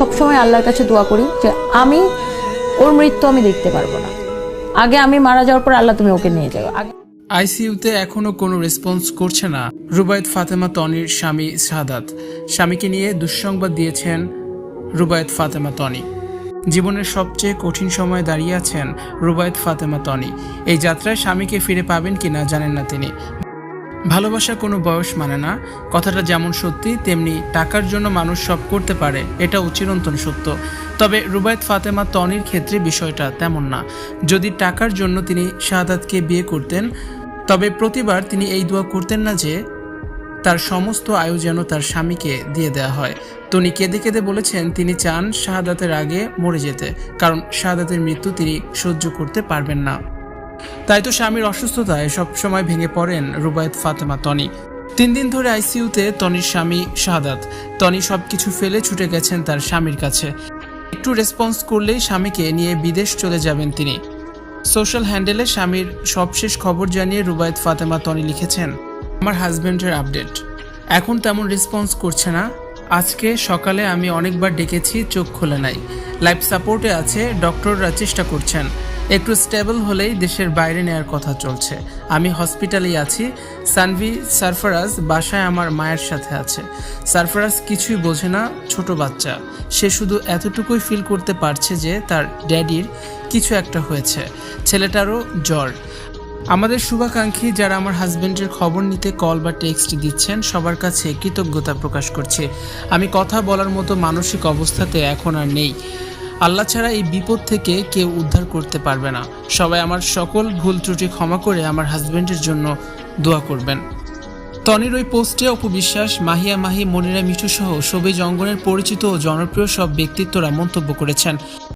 সবসময় আল্লাহর কাছে দোয়া করি যে আমি, ওর মৃত্যু আমি দেখতে পারব না। আগে আমি মারা যাওয়ার পর আল্লাহ তুমি ওকে নিয়ে যাও। আগে আইসিইউতে এখনও কোনো রেসপন্স করছে না। রুবায়েত ফাতেমা তনির স্বামী শাহাদাত। স্বামীকে নিয়ে দুঃসংবাদ দিয়েছেন রুবায়েত ফাতেমা তনি। জীবনের সবচেয়ে কঠিন সময়ে দাঁড়িয়ে আছেন রুবায়ত ফাতেমা তনি। এই যাত্রায় স্বামীকে ফিরে পাবেন কিনা জানেন না তিনি। ভালোবাসা কোনো বয়স মানে না। কথাটা যেমন সত্যি, তেমনি টাকার জন্য মানুষ সব করতে পারে, এটা চিরন্তন সত্য। তবে রুবায়ত ফাতেমা তনির ক্ষেত্রে বিষয়টা তেমন না। যদি টাকার জন্য তিনি শাহাদাতকে বিয়ে করতেন, তবে প্রতিবার তিনি এই দোয়া করতেন না যে, তার সমস্ত আয়ু যেন তার স্বামীকে দিয়ে দেওয়া হয়। তনি কেঁদে কেঁদে বলেছেন, তিনি চান শাহাদাতের আগে মরে যেতে, কারণ শাহাদাতের মৃত্যু তিনি সহ্য করতে পারবেন না। তাই তো স্বামীর অসুস্থতায় সবসময় ভেঙে পড়েন রুবায়ত, ফাতেমা, তনি। তিন দিন ধরে আইসিইউতে তনির স্বামী শাহাদাত। তনি সবকিছু ফেলে ছুটে গেছেন তার স্বামীর কাছে। একটু রেসপন্স করলেই স্বামীকে নিয়ে বিদেশ চলে যাবেন তিনি। সোশ্যাল হ্যান্ডেলে স্বামীর সবশেষ খবর জানিয়ে রুবায়ত, ফাতেমা, তনি লিখেছেন, আমার হাজব্যান্ডের আপডেট। এখন তেমন রেসপন্স করছে না। আজকে সকালে আমি অনেকবার ডেকেছি, চোখ খোলে নাই। লাইফ সাপোর্টে আছে, ডক্টররা চেষ্টা করছেন। একটু স্টেবল হলেই দেশের বাইরে নেওয়ার কথা চলছে। আমি হসপিটালেই আছি। সানভি সারফারাজ বাসায় আমার মায়ের সাথে আছে। সারফারাজ কিছুই বোঝে না, ছোট বাচ্চা। সে শুধু এতটুকুই ফিল করতে পারছে যে তার ড্যাডির কিছু একটা হয়েছে। ছেলেটারও জ্বর। আমাদের শুভাকাঙ্ক্ষী যারা আমার হাজবেন্ডের খবর নিতে কল বা টেক্সট দিচ্ছেন, সবার কাছে কৃতজ্ঞতা প্রকাশ করছি। আমি কথা বলার মতো মানসিক অবস্থাতে এখন আর নেই। আল্লাহ ছাড়া এই বিপদ থেকে কেউ উদ্ধার করতে পারবে না। সবাই আমার সকল ভুল ত্রুটি ক্ষমা করে আমার হাজব্যান্ডের জন্য দোয়া করবেন। তনির ওই পোস্টে অপবিশ্বাস, মাহিয়া মাহি, মনিরা মিঠু সহ সবই জঙ্গনের পরিচিত ও জনপ্রিয় সব ব্যক্তিত্বরা মন্তব্য করেছেন।